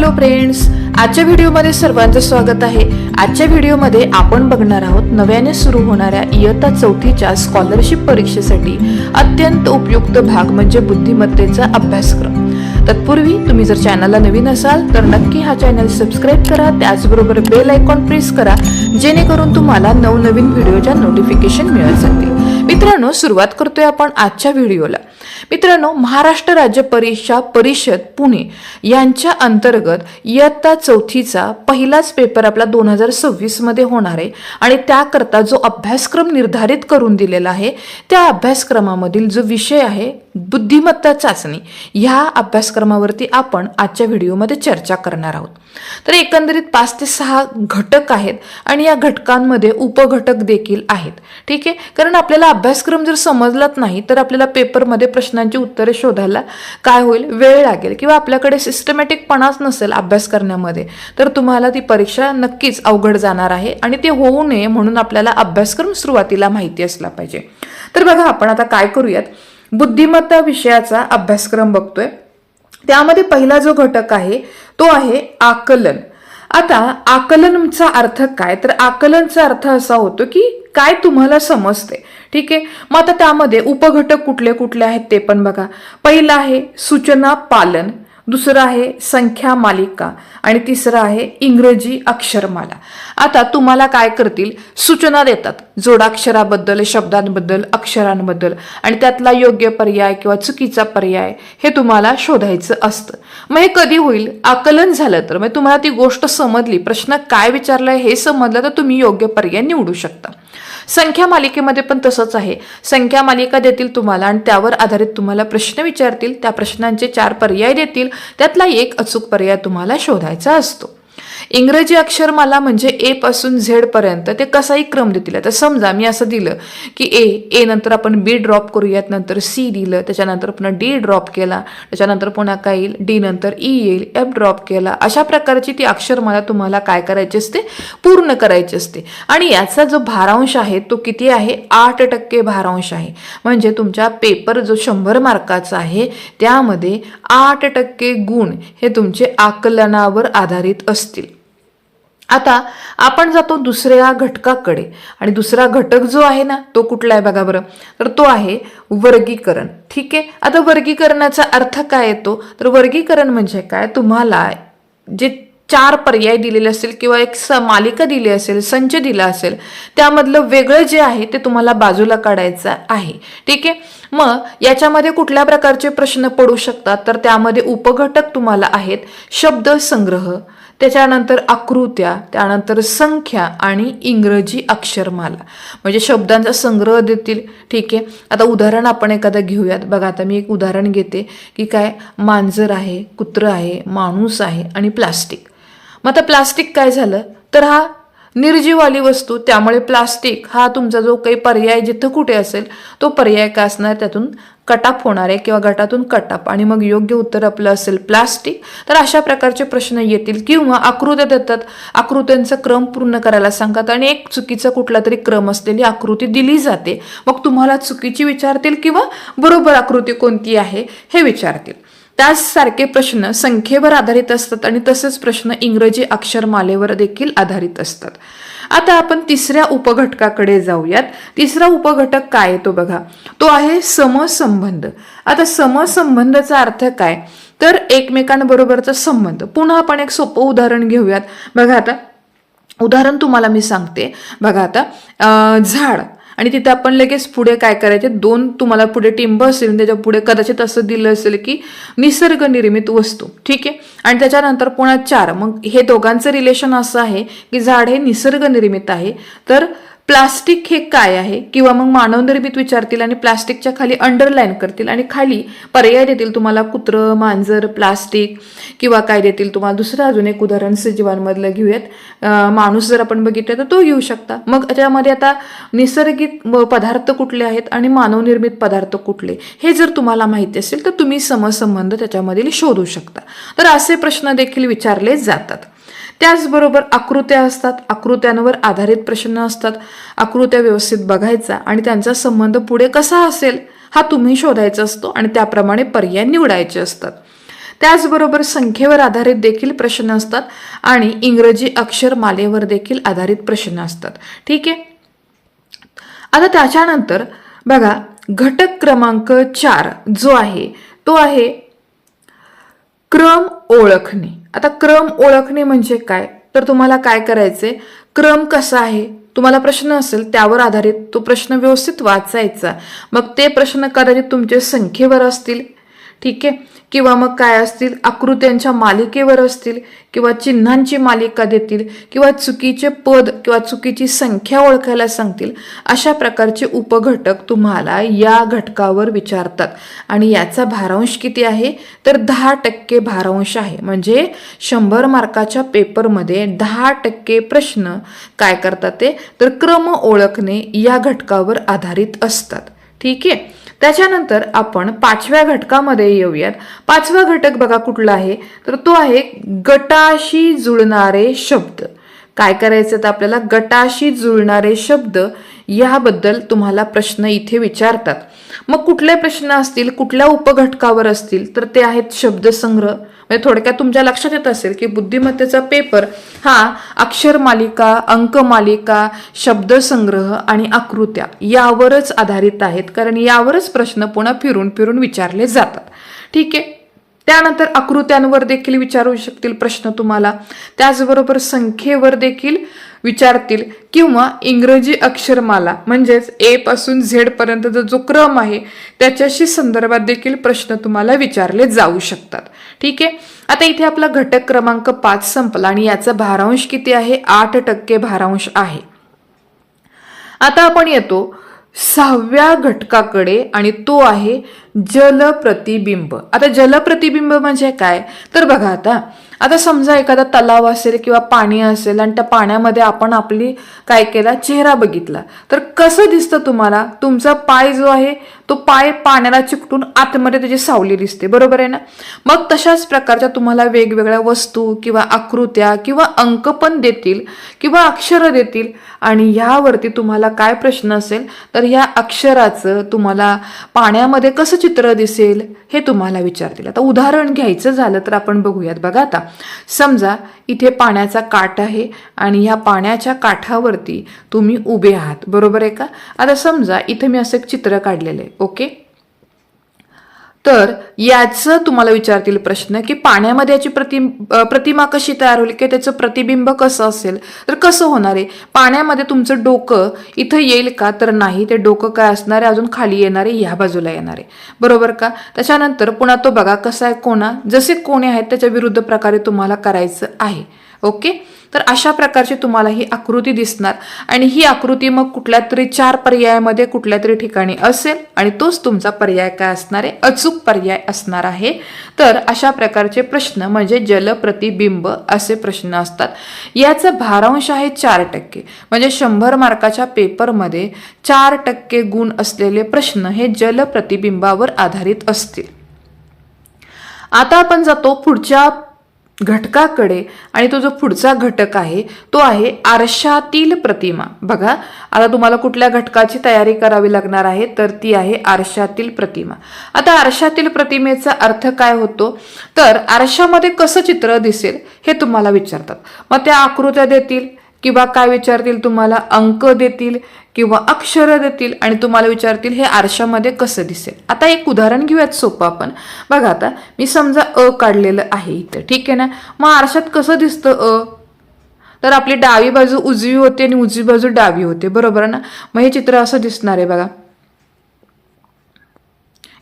Hello friends आजच्या व्हिडिओमध्ये सर्वांचं स्वागत आहे. आजच्या व्हिडिओमध्ये आपण बघणार आहोत नव्याने सुरू होणाऱ्या इयत्ता चौथीच्या स्कॉलरशिप परीक्षेसाठी अत्यंत उपयुक्त भाग म्हणजे बुद्धिमत्तेचा अभ्यासक्रम. तत्पूर्वी तुम्ही जर चॅनलला नवीन असाल तर नक्की हा चॅनल सबस्क्राईब करा. त्याचबरोबर बेल आयकॉन प्रेस करा जेणेकरून तुम्हाला नवनवीन व्हिडिओच्या नोटिफिकेशन मिळत जातील. मित्रांनो सुरुवात करतोय आपण आजच्या व्हिडिओला. मित्रांनो महाराष्ट्र राज्य परीक्षा परिषद पुणे यांच्या अंतर्गत इयत्ता चौथीचा पहिलाच पेपर आपला दोन हजार सव्वीसमध्ये होणार आहे आणि त्याकरता जो अभ्यासक्रम निर्धारित करून दिलेला आहे त्या अभ्यासक्रमामधील जो विषय आहे बुद्धिमत्ता चाचणी ह्या अभ्यासक्रमावरती आपण आजच्या व्हिडिओमध्ये चर्चा करणार आहोत. तर एकंदरीत पाच ते सहा घटक आहेत आणि या घटकांमध्ये उपघटक देखील आहेत. ठीक आहे? कारण आपल्याला अभ्यासक्रम जर समजलाच नाही तर आपल्याला पेपरमध्ये प्रश्नांची उत्तरे शोधायला काय होईल? वेळ लागेल. किंवा आपल्याकडे सिस्टमॅटिकपणाच नसेल अभ्यास करण्यामध्ये तर तुम्हाला ती परीक्षा नक्कीच अवघड जाणार आहे आणि ते होऊ नये म्हणून आपल्याला अभ्यासक्रम सुरुवातीला माहिती असला पाहिजे. तर बघा आपण आता काय करूयात? बुद्धिमत्ता विषयाचा अभ्यासक्रम बघतोय. त्यामध्ये पहिला जो घटक आहे तो आहे आकलन. आता आकलनचा अर्थ काय? तर आकलनचा अर्थ असा होतो की काय तुम्हाला समजते. ठीक आहे? मग आता त्यामध्ये उपघटक कुठले कुठले आहेत ते पण बघा. पहिलं आहे सूचना पालन. दुसरं आहे संख्या मालिका आणि तिसरं आहे इंग्रजी अक्षरमाला. आता तुम्हाला काय करतील? सूचना देतात. जोडाक्षराबद्दल शब्दांबद्दल अक्षरांबद्दल आणि त्यातला योग्य पर्याय किंवा चुकीचा पर्याय हे तुम्हाला शोधायचं असतं. मग हे कधी होईल? आकलन झालं तर. मग तुम्हाला ती गोष्ट समजली. प्रश्न काय विचारलाय हे समजलं तर तुम्ही योग्य पर्याय निवडू शकता. संख्या मालिकेमध्ये पण तसंच आहे. संख्या मालिका देतील तुम्हाला आणि त्यावर आधारित तुम्हाला प्रश्न विचारतील. त्या प्रश्नांचे चार पर्याय देतील. त्यातला एक अचूक पर्याय तुम्हाला शोधायचा असतो. इंग्रजी अक्षरमाला म्हणजे ए पासून झेड पर्यंत ते कसाही क्रम देतील. आता समजा मी असं दिलं की ए ए नंतर आपण बी ड्रॉप करूयात नंतर सी दिलं त्याच्यानंतर पुन्हा डी ड्रॉप केला त्याच्यानंतर पुन्हा काय येईल? डी नंतर ई येईल एफ ड्रॉप केला. अशा प्रकारची ती अक्षरमाला तुम्हाला काय करायची असते? पूर्ण करायची असते. आणि याचा जो भारांश आहे तो किती आहे? आठ टक्के भारांश आहे. म्हणजे तुमच्या पेपर जो शंभर मार्काचा आहे त्यामध्ये आठ टक्के गुण हे तुमचे आकलनावर आधारित असतील. आता आपण जातो दुसऱ्या घटकाकडे. आणि दुसरा घटक जो आहे ना तो कुठला आहे बघा बरं. तर तो आहे वर्गीकरण. ठीक आहे? आता वर्गीकरणाचा अर्थ काय येतो? तर वर्गीकरण म्हणजे काय? तुम्हाला जे चार पर्याय दिलेले असतील किंवा एक स मालिका दिली असेल संच दिला असेल त्यामधलं वेगळं जे आहे ते तुम्हाला बाजूला काढायचं आहे. ठीक आहे? मग याच्यामध्ये कुठल्या प्रकारचे प्रश्न पडू शकतात? तर त्यामध्ये उपघटक तुम्हाला आहेत. शब्द संग्रह त्याच्यानंतर आकृत्या त्यानंतर संख्या आणि इंग्रजी अक्षरमाला. म्हणजे शब्दांचा संग्रह देतील. ठीक आहे. आता उदाहरण आपण एखादं घेऊयात. बघा आता मी एक उदाहरण घेते की काय? मांजर आहे कुत्रं आहे माणूस आहे आणि प्लास्टिक. मग आता प्लास्टिक काय झालं? तर हा निर्जीववाली वस्तू त्यामुळे प्लास्टिक हा तुमचा जो काही पर्याय जिथं कुठे असेल तो पर्याय काय असणार? त्यातून कटाप होणार आहे किंवा गटातून कटाप. आणि मग योग्य उत्तर आपलं असेल प्लास्टिक. तर अशा प्रकारचे प्रश्न येतील किंवा आकृत्या देतात. आकृत्यांचा क्रम पूर्ण करायला सांगतात आणि एक चुकीचा कुठला तरी क्रम असलेली आकृती दिली जाते. मग तुम्हाला चुकीची विचारतील किंवा बरोबर आकृती कोणती आहे हे विचारतील. त्याचसारखे प्रश्न संख्येवर आधारित असतात आणि तसेच प्रश्न इंग्रजी अक्षरमालेवर देखील आधारित असतात. आता आपण तिसऱ्या उपघटकाकडे जाऊयात. तिसरा उपघटक काय तो बघा. तो आहे समसंबंध. आता समसंबंधचा अर्थ काय? तर एकमेकांबरोबरचा संबंध. पुन्हा आपण एक सोपं उदाहरण घेऊयात. बघा आता उदाहरण तुम्हाला मी सांगते. बघा आता झाड. आणि तिथे आपण लगेच पुढे काय करायचे? दोन तुम्हाला पुढे टिंब असेल त्याच्या पुढे कदाचित असं दिलं असेल की निसर्ग निर्मित वस्तू. ठीक आहे? आणि त्याच्यानंतर पुन्हा चार. मग हे दोघांचं रिलेशन असं आहे की झाड हे निसर्ग निर्मित आहे. तर प्लास्टिक हे काय आहे? किंवा मग मानवनिर्मित विचारतील आणि प्लास्टिकच्या खाली अंडरलाईन करतील आणि खाली पर्याय देतील तुम्हाला कुत्रं मांजर प्लास्टिक किंवा काय देतील? तुम्हाला दुसरं अजून एक उदाहरण सजीवांमधलं घेऊयात. माणूस जर आपण बघितलं तर तो घेऊ शकता. मग त्याच्यामध्ये आता निसर्गिक व पदार्थ कुठले आहेत आणि मानवनिर्मित पदार्थ कुठले? हे जर तुम्हाला माहिती असेल तर तुम्ही समसंबंध त्याच्यामधील शोधू शकता. तर असे प्रश्न देखील विचारले जातात. त्याचबरोबर आकृत्या असतात. आकृत्यांवर आधारित प्रश्न असतात. आकृत्या व्यवस्थित बघायचा आणि त्यांचा संबंध पुढे कसा असेल हा तुम्ही शोधायचा असतो आणि त्याप्रमाणे पर्याय निवडायचे असतात. त्याचबरोबर संख्येवर आधारित देखील प्रश्न असतात आणि इंग्रजी अक्षर मालेवर देखील आधारित प्रश्न असतात. ठीक आहे? आता त्याच्यानंतर बघा घटक क्रमांक चार जो आहे तो आहे क्रम ओळखणे. आता क्रम ओळखणे म्हणजे काय? तर तुम्हाला काय करायचे क्रम कसा आहे? तुम्हाला प्रश्न असेल त्यावर आधारित तो प्रश्न व्यवस्थित वाचायचा. मग ते प्रश्न कदाचित तुमचे संख्येवर असतील ठीक आहे? किंवा मग काय असतील? आकृत्यांच्या मालिकेवर असतील? किंवा चिन्हांची मालिका देतील? किंवा चुकीचे पद किंवा चुकीची संख्या ओळखायला सांगतील? अशा प्रकारचे उपघटक तुम्हाला या घटकावर विचारतात. आणि याचा भारांश किती आहे? तर दहा टक्के भारांश आहे. म्हणजे शंभर मार्काच्या पेपरमध्ये दहा टक्के प्रश्न काय करतात ते? तर क्रम ओळखणे या घटकावर आधारित असतात. ठीक आहे? त्याच्यानंतर आपण पाचव्या घटकामध्ये येऊयात. पाचवा घटक बघा कुठला आहे? तर तो आहे गटाशी जुळणारे शब्द. काय करायचं तर आपल्याला? गटाशी जुळणारे शब्द याबद्दल तुम्हाला प्रश्न इथे विचारतात. मग कुठले प्रश्न असतील कुठल्या उपघटकावर असतील तर ते आहेत शब्दसंग्रह. म्हणजे थोडक्यात तुमच्या लक्षात येत असेल की बुद्धिमत्तेचा पेपर हा अक्षर मालिका अंक मालिका शब्दसंग्रह आणि आकृत्या यावरच आधारित आहेत. कारण यावरच प्रश्न पुन्हा फिरून फिरून विचारले जातात. ठीक आहे? त्यानंतर आकृत्यांवर देखील विचारू शकतील प्रश्न तुम्हाला. त्याचबरोबर संख्येवर देखील विचारतील किंवा इंग्रजी अक्षरमाला म्हणजेच ए पासून झेड पर्यंतचा जो क्रम आहे त्याच्याशी संदर्भात देखील प्रश्न तुम्हाला विचारले जाऊ शकतात. ठीक आहे? आता इथे आपला घटक क्रमांक पाच संपला आणि याचा भारांश किती आहे? आठ टक्के भारांश आहे. आता आपण येतो सहाव्या घटकाकडे आणि तो आहे जलप्रतिबिंब. आता जलप्रतिबिंब म्हणजे काय? तर बघा आता आता समजा एखादा तलाव असेल किंवा पाणी असेल आणि त्या पाण्यामध्ये आपण आपली काय केला? चेहरा बघितला. तर कसं दिसतं तुम्हाला? तुमचा पाय जो आहे तो पाय पाण्याला चिकटून आतमध्ये त्याची सावली दिसते. बरोबर आहे ना? मग तशाच प्रकारच्या तुम्हाला वेगवेगळ्या वस्तू किंवा आकृत्या किंवा अंक पण देतील किंवा अक्षरं देतील आणि ह्यावरती तुम्हाला काय प्रश्न असेल? तर ह्या अक्षराचं तुम्हाला पाण्यामध्ये कसं चित्र दिसेल हे तुम्हाला विचारतील. आता उदाहरण घ्यायचं झालं तर आपण बघूयात. बघा आता. समजा इथे पाण्याचा काठ आहे आणि ह्या पाण्याच्या काठावरती तुम्ही उभे आहात. बरोबर आहे का? आता समजा इथे मी असं एक चित्र काढलेलं आहे. ओके? तर याचं तुम्हाला विचारतील प्रश्न की पाण्यामध्ये याची प्रतिम प्रतिमा कशी तयार होईल किंवा त्याचं प्रतिबिंब कसं असेल तर कसं होणार आहे? पाण्यामध्ये तुमचं डोकं इथं येईल का? तर नाही ते डोकं काय असणार आहे? अजून खाली येणार आहे ह्या बाजूला येणार आहे. बरोबर का? त्याच्यानंतर पुन्हा तो बघा कसा आहे कोणा जसे कोणे आहेत त्याच्या विरुद्ध प्रकारे तुम्हाला करायचं आहे. ओके? तर अशा प्रकारची तुम्हाला ही आकृती दिसणार. आणि ही आकृती मग कुठल्या तरी चार पर्यायामध्ये कुठल्या तरी ठिकाणी असेल आणि तोच तुमचा पर्याय काय असणार आहे? अचूक पर्याय असणार आहे. तर अशा प्रकारचे प्रश्न म्हणजे जलप्रतिबिंब असे प्रश्न असतात. याचा भारांश आहे चार टक्के. म्हणजे शंभर मार्काच्या पेपरमध्ये चार टक्के गुण असलेले प्रश्न हे जलप्रतिबिंबावर आधारित असतील. आता आपण जातो पुढच्या घटकाकडे आणि तो जो पुढचा घटक आहे तो आहे आरशातील प्रतिमा. बघा आता तुम्हाला कुठल्या घटकाची तयारी करावी लागणार आहे तर ती आहे आरशातील प्रतिमा. आता आरशातील प्रतिमेचा अर्थ काय होतो? तर आरशामध्ये कसं चित्र दिसेल हे तुम्हाला विचारतात. मग त्या आकृत्या देतील किंवा काय विचारतील तुम्हाला? अंक देतील किंवा अक्षरं देतील आणि तुम्हाला विचारतील हे आरशामध्ये कसं दिसेल? आता एक उदाहरण घेऊयात सोपं आपण. बघा आता मी समजा अ काढलेलं आहे इथं. ठीक आहे ना? मग आरशात कसं दिसतं अ? तर आपली डावी बाजू उजवी होते आणि उजवी बाजू डावी होते. बरोबर ना? मग हे चित्र असं दिसणार आहे बघा.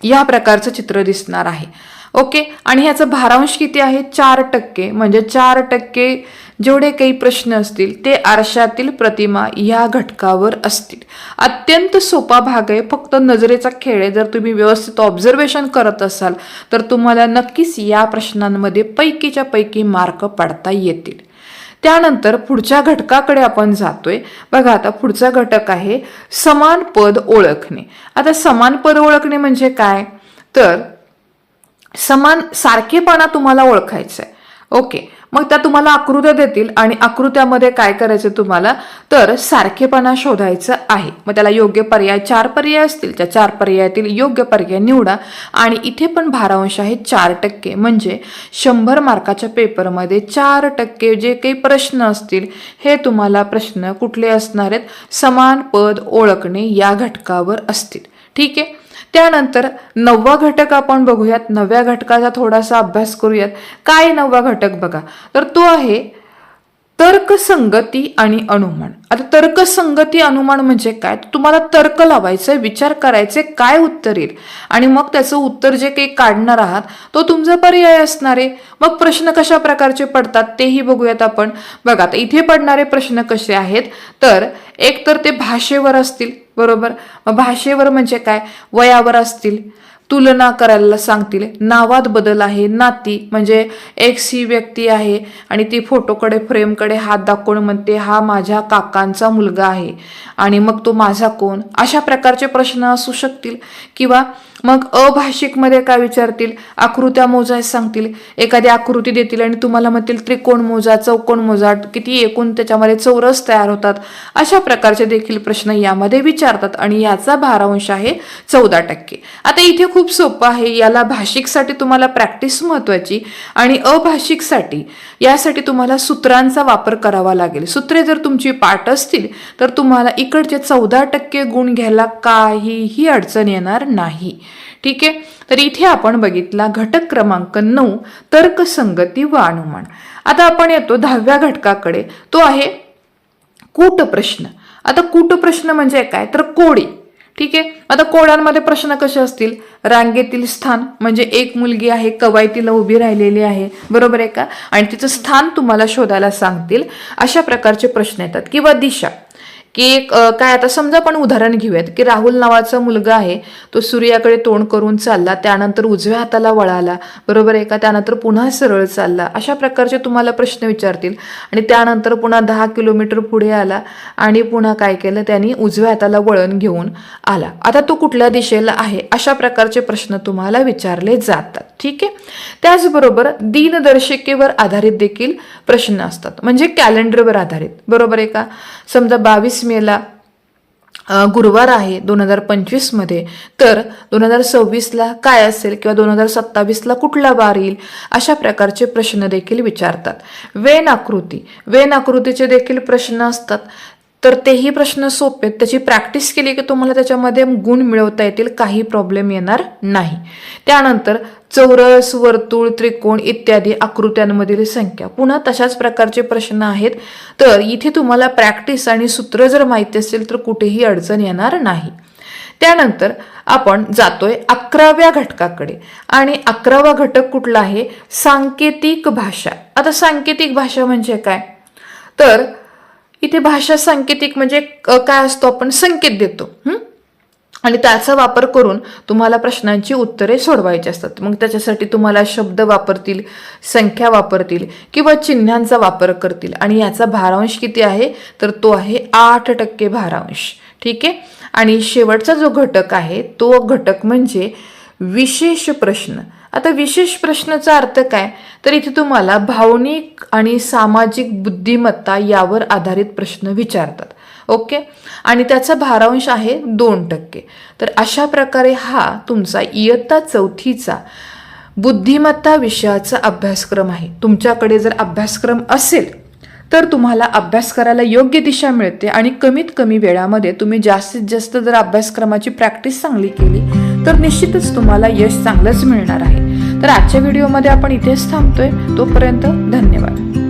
या प्रकारचं चित्र दिसणार आहे. ओके? आणि ह्याचा भारांश किती आहे? चार टक्के. म्हणजे चार टक्के जेवढे काही प्रश्न असतील ते आरशातील प्रतिमा या घटकावर असतील. अत्यंत सोपा भाग आहे. फक्त नजरेचा खेळ आहे. जर तुम्ही व्यवस्थित ऑब्झर्वेशन करत असाल तर तुम्हाला नक्कीच या प्रश्नांमध्ये पैकीच्या पैकी मार्क पडता येतील. त्यानंतर पुढच्या घटकाकडे आपण जातोय. बघा आता पुढचा घटक आहे समान पद ओळखणे. आता समान पद ओळखणे म्हणजे काय? तर समान सारखेपणा तुम्हाला ओळखायचा आहे ओके मग त्या तुम्हाला आकृत्या देतील आणि आकृत्यामध्ये काय करायचं तुम्हाला? तर सारखेपणा शोधायचं आहे. मग त्याला योग्य पर्याय चार पर्याय असतील. त्या चार पर्यायातील योग्य पर्याय निवडा. आणि इथे पण भारांश आहे चार टक्के. म्हणजे शंभर मार्काच्या पेपरमध्ये चार टक्के जे काही प्रश्न असतील हे तुम्हाला प्रश्न कुठले असणार आहेत? समान पद ओळखणे या घटकावर असतील. ठीक आहे? त्यानंतर नववा घटक आपण बघूयात. नवव्या घटकाचा थोडासा अभ्यास करूयात. काय नववा घटक बघा? तर तो आहे तर्कसंगती आणि अनुमान. आता तर्कसंगती अनुमान म्हणजे काय? तुम्हाला तर्क लावायचं विचार करायचे काय उत्तर येईल? आणि मग त्याचं उत्तर जे काही काढणार आहात तो तुमचा पर्याय असणार आहे. मग प्रश्न कशा प्रकारचे पडतात तेही बघूयात आपण. बघा आता इथे पडणारे प्रश्न कसे आहेत? तर एक तर ते भाषेवर असतील. बरोबर? मग भाषेवर म्हणजे काय? वयावर असतील तुलना करायला सांगतील नावात बदल आहे नाती म्हणजे एक्स ही व्यक्ती आहे आणि ती फोटोकडे फ्रेमकडे हात दाखवून म्हणते हा माझ्या काकांचा मुलगा आहे. आणि मग तो माझा कोण? अशा प्रकारचे प्रश्न असू शकतील किंवा मग अभाषिकमध्ये काय विचारतील? आकृत्या मोजाय सांगतील. एखादी आकृती देतील आणि तुम्हाला म्हणतील त्रिकोण मोजा चौकोन मोजा किती एकूण त्याच्यामध्ये चौरस तयार होतात. अशा प्रकारचे देखील प्रश्न यामध्ये विचारतात आणि याचा भारांश आहे चौदा टक्के. आता इथे खूप सोपं आहे. याला भाषिकसाठी तुम्हाला प्रॅक्टिस महत्वाची आणि अभाषिकसाठी यासाठी तुम्हाला सूत्रांचा वापर करावा लागेल. सूत्रे जर तुमची पाठ असतील तर तुम्हाला इकडचे चौदा टक्के गुण घ्यायला काहीही अडचण येणार नाही. ठीक आहे? तर इथे आपण बघितला घटक क्रमांक नऊ तर्कसंगती व अनुमान. आता आपण येतो दहाव्या घटकाकडे. तो आहे कूट प्रश्न आता कूट प्रश्न म्हणजे काय? तर कोडी. ठीक आहे? आता कोड्यांमध्ये प्रश्न कसे असतील? रांगेतील स्थान म्हणजे एक मुलगी आहे कवायतीला उभी राहिलेली आहे. बरोबर आहे का? आणि तिचं स्थान तुम्हाला शोधायला सांगतील. अशा प्रकारचे प्रश्न येतात. किंवा दिशा. की एक काय आता समजा आपण उदाहरण घेऊयात की राहुल नावाचा मुलगा आहे तो सूर्याकडे तोंड करून चालला त्यानंतर उजव्या हाताला वळाला बरोबर आहे का? त्यानंतर पुन्हा सरळ चालला अशा प्रकारचे तुम्हाला प्रश्न विचारतील. आणि त्यानंतर पुन्हा दहा किलोमीटर पुढे आला आणि पुन्हा काय केलं? त्यांनी उजव्या हाताला वळण घेऊन आला. आता तो कुठल्या दिशेला आहे? अशा प्रकारचे प्रश्न तुम्हाला विचारले जातात. ठीक आहे? त्याचबरोबर दिनदर्शिकेवर आधारित देखील प्रश्न असतात. म्हणजे कॅलेंडरवर आधारित. बरोबर आहे का? समजा बावीस मेला गुरुवार आहे दोन हजार पंचवीसमध्ये. तर दोन हजार सव्वीसला काय असेल किंवा दोन हजार सत्तावीसला कुठला वार येईल अशा प्रकारचे प्रश्न देखील विचारतात. वेन आकृती. वेन आकृतीचे देखील प्रश्न असतात. तर तेही प्रश्न सोपे आहेत. त्याची प्रॅक्टिस केली की तुम्हाला त्याच्यामध्ये गुण मिळवता येतील काही प्रॉब्लेम येणार नाही. त्यानंतर चौरस वर्तुळ त्रिकोण इत्यादी आकृत्यांमधील संख्या. पुन्हा तशाच प्रकारचे प्रश्न आहेत. तर इथे तुम्हाला प्रॅक्टिस आणि सूत्र जर माहिती असेल तर कुठेही अडचण येणार नाही. त्यानंतर आपण जातोय अकराव्या घटकाकडे. आणि अकरावा घटक कुठला आहे? सांकेतिक भाषा. आता सांकेतिक भाषा म्हणजे काय? तर इथे भाषा सांकेतिक म्हणजे काय असतो आपण? संकेत देतो. आणि त्याचा वापर करून तुम्हाला प्रश्नांची उत्तरे सोडवायची असतात. मग त्याच्यासाठी तुम्हाला शब्द वापरतील संख्या वापरतील किंवा चिन्हांचा वापर करतील. आणि याचा भारांश किती आहे? तर तो आहे आठ टक्के भारांश. ठीक आहे? आणि शेवटचा जो घटक आहे तो घटक म्हणजे विशेष प्रश्न. आता विशेष प्रश्नाचा अर्थ काय? तर इथे तुम्हाला भावनिक आणि सामाजिक बुद्धिमत्ता यावर आधारित प्रश्न विचारतात. ओके? आणि त्याचा भारांश आहे दोन टक्के. तर अशा प्रकारे हा तुमचा इयत्ता चौथीचा बुद्धिमत्ता विषयाचा अभ्यासक्रम आहे. तुमच्याकडे जर अभ्यासक्रम असेल तर तुम्हाला अभ्यास करायला योग्य दिशा मिळते आणि कमीत कमी वेळामध्ये तुम्ही जास्तीत जास्त जर अभ्यासक्रमाची प्रॅक्टिस चांगली केली तर निश्चितच तुम्हाला यश चांगलंच मिळणार आहे. तर आजच्या व्हिडिओमध्ये आपण इथेच थांबतोय. तोपर्यंत धन्यवाद.